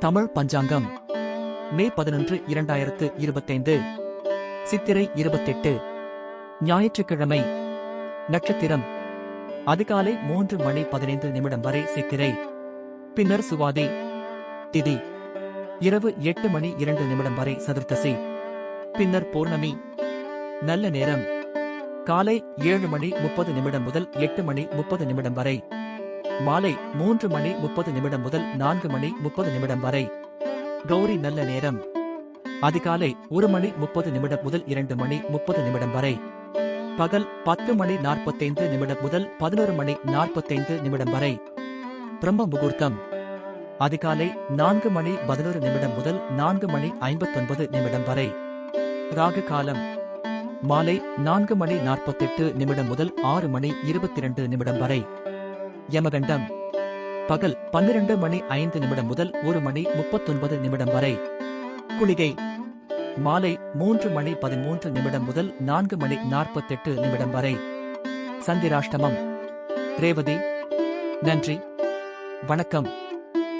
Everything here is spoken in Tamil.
தமிழ் பஞ்சாங்கம். மே பதினொன்று இரண்டாயிரத்து இருபத்தைந்து. சித்திரை இருபத்தெட்டு. ஞாயிற்றுக்கிழமை நட்சத்திரம். அதிகாலை மூன்று மணி பதினைந்து நிமிடம் வரை சித்திரை. பின்னர் சுவாதி. திதி. இரவு எட்டு மணி இரண்டு நிமிடம் வரை சதுர்த்தசி. பின்னர் பௌர்ணமி. நல்ல நேரம். காலை ஏழு மணி முப்பது நிமிடம் முதல் எட்டு மணி முப்பது நிமிடம் வரை. மாலை மூன்று மணி முப்பது நிமிடம் முதல் நான்கு மணி முப்பது நிமிடம் வரை. கௌரி நல்ல நேரம். அதிகாலை ஒரு மணி முப்பது நிமிடம் முதல் இரண்டு மணி முப்பது நிமிடம் வரை. பகல் பத்து மணி நாற்பத்தைந்து நிமிடம் முதல் பதினோரு மணி நாற்பத்தைந்து நிமிடம் வரை. பிரம்ம முகூர்த்தம். அதிகாலை நான்கு மணி பதினோரு நிமிடம் முதல் நான்கு மணி ஐம்பத்தொன்பது நிமிடம் வரை. ராகு காலம். மாலை நான்கு மணி நாற்பத்தெட்டு நிமிடம் முதல் ஆறு மணி இருபத்தி இரண்டு நிமிடம் வரை. யமகண்டம் பகல் பன்னிரண்டு மணி ஐந்து நிமிடம் முதல் ஒரு மணி முப்பத்தொன்பது நிமிடம் வரை. குளிகை. மாலை மூன்று மணி பதிமூன்று நிமிடம் முதல் நான்கு மணி நாற்பத்தெட்டு நிமிடம் வரை. சந்திராஷ்டமம். ரேவதி. நன்றி. வணக்கம்.